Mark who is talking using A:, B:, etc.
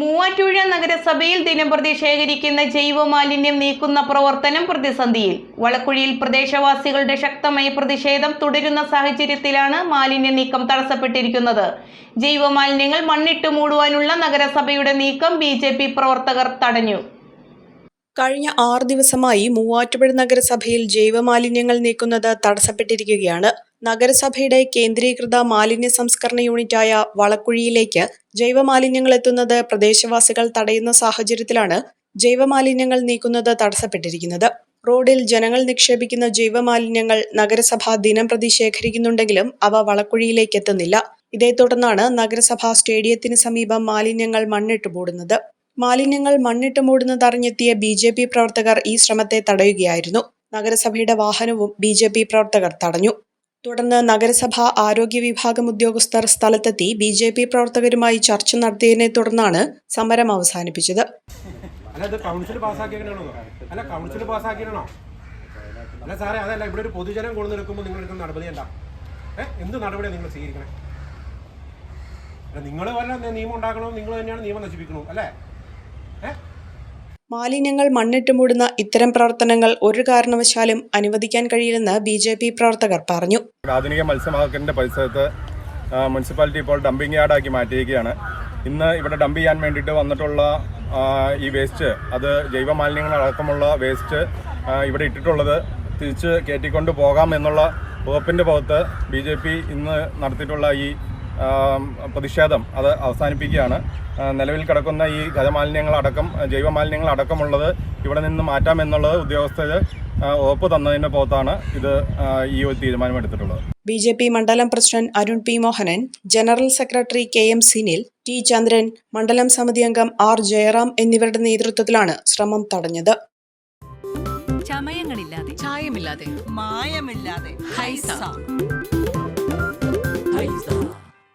A: Muvattupuzha നഗരസഭയിൽ ദിനംപ്രതി ശേഖരിക്കുന്ന ജൈവമാലിന്യം നീക്കുന്ന പ്രവർത്തനം പ്രതിസന്ധിയിൽ. വളക്കുഴിയിൽ പ്രദേശവാസികളുടെ ശക്തമായ പ്രതിഷേധം തുടരുന്ന സാഹചര്യത്തിലാണ് മാലിന്യ നീക്കം തടസ്സപ്പെട്ടിരിക്കുന്നത്. ജൈവമാലിന്യങ്ങൾ മണ്ണിട്ട് മൂടുവാനുള്ള നഗരസഭയുടെ നീക്കം ബി പ്രവർത്തകർ തടഞ്ഞു.
B: കഴിഞ്ഞ ആറ് ദിവസമായി മൂവാറ്റുപുഴ നഗരസഭയിൽ ജൈവമാലിന്യങ്ങൾ നീക്കുന്നത് തടസ്സപ്പെട്ടിരിക്കുകയാണ്. നഗരസഭയുടെ കേന്ദ്രീകൃത മാലിന്യ സംസ്കരണ യൂണിറ്റായ വളക്കുഴിയിലേക്ക് ജൈവമാലിന്യങ്ങൾ എത്തുന്നത് പ്രദേശവാസികൾ തടയുന്ന സാഹചര്യത്തിലാണ് ജൈവമാലിന്യങ്ങൾ നീക്കുന്നത് തടസ്സപ്പെട്ടിരിക്കുന്നത്. റോഡിൽ ജനങ്ങൾ നിക്ഷേപിക്കുന്ന ജൈവമാലിന്യങ്ങൾ നഗരസഭ ദിനം പ്രതി ശേഖരിക്കുന്നുണ്ടെങ്കിലും അവ വളക്കുഴിയിലേക്ക് എത്തുന്നില്ല. ഇതേ തുടർന്നാണ് നഗരസഭ സ്റ്റേഡിയത്തിന് സമീപം മാലിന്യങ്ങൾ മണ്ണിട്ട് മൂടുന്നത്. മാലിന്യങ്ങൾ മണ്ണിട്ട് മൂടുന്നതറിഞ്ഞെത്തിയ ബി ജെ പി പ്രവർത്തകർ ഈ ശ്രമത്തെ തടയുകയായിരുന്നു. നഗരസഭയുടെ വാഹനവും ബി ജെ പി പ്രവർത്തകർ തടഞ്ഞു. തുടർന്ന് നഗരസഭ ആരോഗ്യ വിഭാഗം ഉദ്യോഗസ്ഥർ സ്ഥലത്തെത്തി ബി ജെ പി പ്രവർത്തകരുമായി ചർച്ച നടത്തിയതിനെ തുടർന്നാണ് സമരം അവസാനിപ്പിച്ചത്.
C: അല്ല കൗൺസിൽ അല്ല കൗൺസിൽ അല്ല സാറേ അതല്ല ഇവിടെ ഒരു പൊതുജനം നിങ്ങൾ എന്താ? നടപടിയാണ് നിങ്ങൾ വല്ല നിയമം ഉണ്ടാക്കണോ? നിങ്ങൾ തന്നെയാണ് നിയമം നശിപ്പിക്കണോ? അല്ലേ?
B: മാലിന്യങ്ങൾ മണ്ണിട്ട് മൂടുന്ന ഇത്തരം പ്രവർത്തനങ്ങൾ ഒരു കാരണവശാലും അനുവദിക്കാൻ കഴിയില്ലെന്ന് ബി ജെ പി പ്രവർത്തകർ പറഞ്ഞു.
D: ആധുനിക മത്സ്യമാർക്കറ്റിന്റെ പരിസരത്ത് മുനിസിപ്പാലിറ്റി ഇപ്പോൾ ഡംപിംഗ് യാർഡാക്കി മാറ്റിയിരിക്കുകയാണ്. ഇന്ന് ഇവിടെ ഡംപ് ചെയ്യാൻ വേണ്ടിയിട്ട് വന്നിട്ടുള്ള ഈ വേസ്റ്റ് അത് ജൈവ മാലിന്യങ്ങൾ അടക്കമുള്ള വേസ്റ്റ് ഇവിടെ ഇട്ടിട്ടുള്ളത് തിരിച്ച് കയറ്റിക്കൊണ്ട് പോകാം എന്നുള്ള വകുപ്പിന്റെ പുറത്ത് ബി ജെ പി ഇന്ന് നടത്തിയിട്ടുള്ള ഈ പ്രതിഷേധം അത് അവസാനിപ്പിക്കുകയാണ്. നിലവിൽ കിടക്കുന്ന ഈ ഖരമാലിന്യങ്ങളടക്കം ജൈവമാലിന്യങ്ങളടക്കമുള്ളത് ഇവിടെ നിന്ന് മാറ്റാമെന്നുള്ളത് ഉദ്യോഗസ്ഥർ ഉറപ്പ് തന്നതിന്റെ പുറത്താണ് ഇത് ഈ ഒരു തീരുമാനമെടുത്തിട്ടുള്ളത്
B: ബി ജെ പി മണ്ഡലം president Arun P Mohanan general secretary K M Sinil T Chandran മണ്ഡലം സമിതി അംഗം ആർ ജയറാം എന്നിവരുടെ നേതൃത്വത്തിലാണ് ശ്രമം തടഞ്ഞത്.
E: ചമയങ്ങളില്ലാതെ
F: ചായമില്ലാതെ
E: മായമില്ലാതെ
F: ഹൈസ.
E: ഹൈസ.